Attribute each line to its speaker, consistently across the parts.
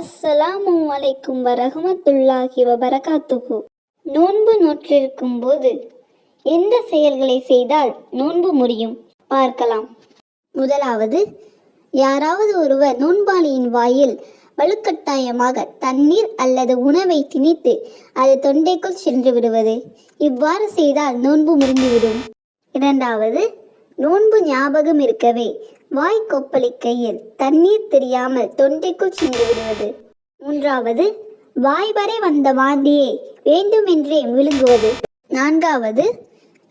Speaker 1: அஸ்ஸலாமு அலைக்கும் வரகமத்துல்லாஹி வபரகாத்துஹு. நோன்பு நோற்றிருக்கும் போது எந்த செயல்களை செய்தால் நோன்பு முடியும் பார்க்கலாம். முதலாவது யாராவது ஒருவர் நோன்பாளியின் வாயில் வலுக்கட்டாயமாக தண்ணீர் அல்லது உணவை திணித்து அது தொண்டைக்குள் சென்று விடுவது. இவ்வாறு செய்தால் நோன்பு முறிந்துவிடும். இரண்டாவது நோன்பு ஞாபகம் இருக்கவே வாய் கொப்பளிக்கையில் தண்ணீர் தெரியாமல் தொண்டைக்குள் சென்று விடுவது. மூன்றாவது வாய் வரை வந்த வாந்தியை வேண்டுமென்றே விழுங்குவது நான்காவது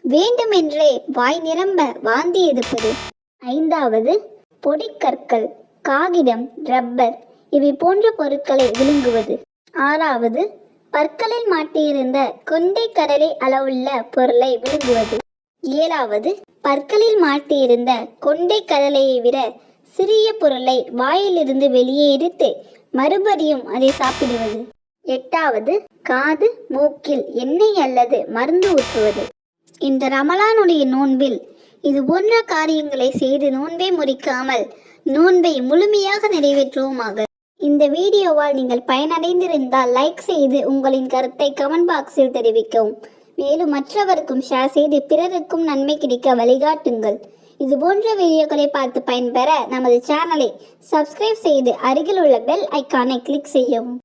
Speaker 1: வேண்டுமென்றே வாய் நிரம்ப வாந்தி எடுப்பது. ஐந்தாவது பொடிக்கற்கள் காகிதம் ரப்பர் இவை போன்ற பொருட்களை விழுங்குவது. ஆறாவது பற்களில் மாட்டியிருந்த கொண்டை கடலை அளவுள்ள பொருளை விழுங்குவது. ஏழாவது பற்களில் மாட்டியிருந்த கொண்டை கடலையை விட சிறிய பொருளை வாயிலிருந்து வெளியே எடுத்து மறுபடியும் அதை சாப்பிடுவது. எட்டாவது காது மூக்கில் எண்ணெய் அல்லது மருந்து ஊற்றுவது. இந்த ரமலானுடைய நோன்பில் இது போன்ற காரியங்களை செய்து நோன்பை முறிக்காமல் நோன்பை முழுமையாக நிறைவேற்றுவோமாக. இந்த வீடியோவால் நீங்கள் பயனடைந்திருந்தால் லைக் செய்து உங்களின் கருத்தை கமெண்ட் பாக்ஸில் தெரிவிக்கவும். மேலும் மற்றவருக்கும் ஷேர் செய்து பிறருக்கும் நன்மை கிடைக்க வழிகாட்டுங்கள். இது போன்ற வீடியோக்களை பார்த்து பயன்பெற நமது சேனலை சப்ஸ்கிரைப் செய்து அருகில் உள்ள பெல் ஐக்கானை கிளிக் செய்யவும்.